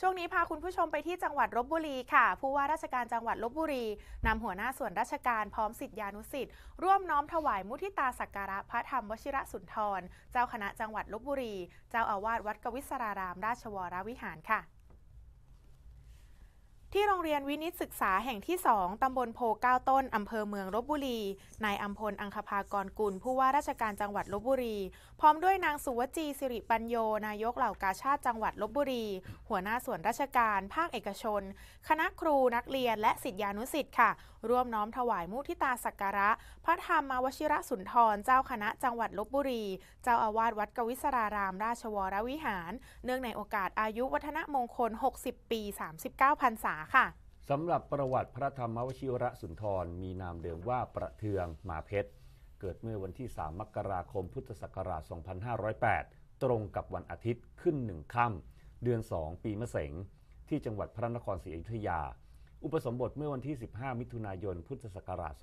ช่วงนี้พาคุณผู้ชมไปที่จังหวัดลบบุรีค่ะ ผู้ว่าราชการจังหวัดลบบุรีนำหัวหน้าส่วนราชการพร้อมสิทธิานุสิทธิ์ร่วมน้อมถวายมุทิตาสักการะพระธรรมวชิระสุนทร เจ้าคณะจังหวัดลบบุรี เจ้าอาวาสวัดกวิศรารามราชวรวิหารค่ะ ที่โรงเรียนวินิตศึกษาแห่งที่ 2 ตำบลโพเก้าต้น อำเภอเมืองลบบุรี นายอัมพล อังคภากรกุล ผู้ว่าราชการจังหวัดลบบุรี พร้อมด้วยนางสุวจี สิริปัญโย นายกเหล่ากาชาติจังหวัดลบบุรี หัวหน้าส่วนราชการ ภาคเอกชน คณะครูนักเรียน และสิทธิานุสิทธิ์ค่ะ ร่วมน้อมถวายมุทิตาสักการะ พระธรรมวชิระสุนทร เจ้าคณะจังหวัดลบบุรี เจ้าอาวาสวัดกวิศราราม ราชวรวิหาร เนื่องในโอกาสอายุวัฒนมงคล 60 ปี 39พรรษาค่ะสำหรับประวัติพระธรรมวชิระสุนทร มีนามเดิมว่าประเทืองหมาเพชร เกิดเมื่อวันที่ 3 มกราคมพุทธศักราช 2508 ตรงกับวันอาทิตย์ขึ้นหนึ่งค่ำเดือน 2 ปีมะเสงที่จังหวัดพระนครศรีอยุธยา อุปสมบทเมื่อวันที่ 15 มิถุนายน พุทธศักราช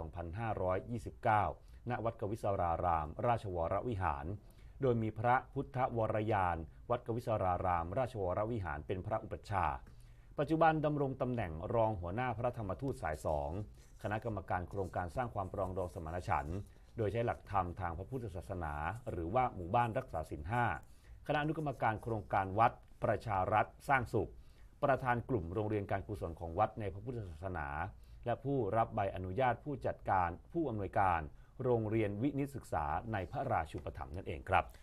2529 ณ วัดกวิศราราม ราชวรวิหาร โดยมีพระพุทธวรยาน วัดกวิศราราม ราชวรวิหารเป็นพระอุปัชฌาย์ ปัจจุบันดำรงตำแหน่งรองหัวหน้าพระธรรมทูตสายสองคณะกรรมการโครงการสร้างความปรองดองสมานฉันท์โดยใช้หลักธรรมทางพระพุทธศาสนา หรือว่าหมู่บ้านรักษาศีลห้าคณะอนุกรรมการโครงการวัด ประชารัฐสร้างสุข ประธานกลุ่มโรงเรียนการกุศลของวัดในพระพุทธศาสนา และผู้รับใบอนุญาตผู้จัดการผู้อำนวยการ โรงเรียนวินิตศึกษาในพระราชูปถัมภ์นั่นเองครับ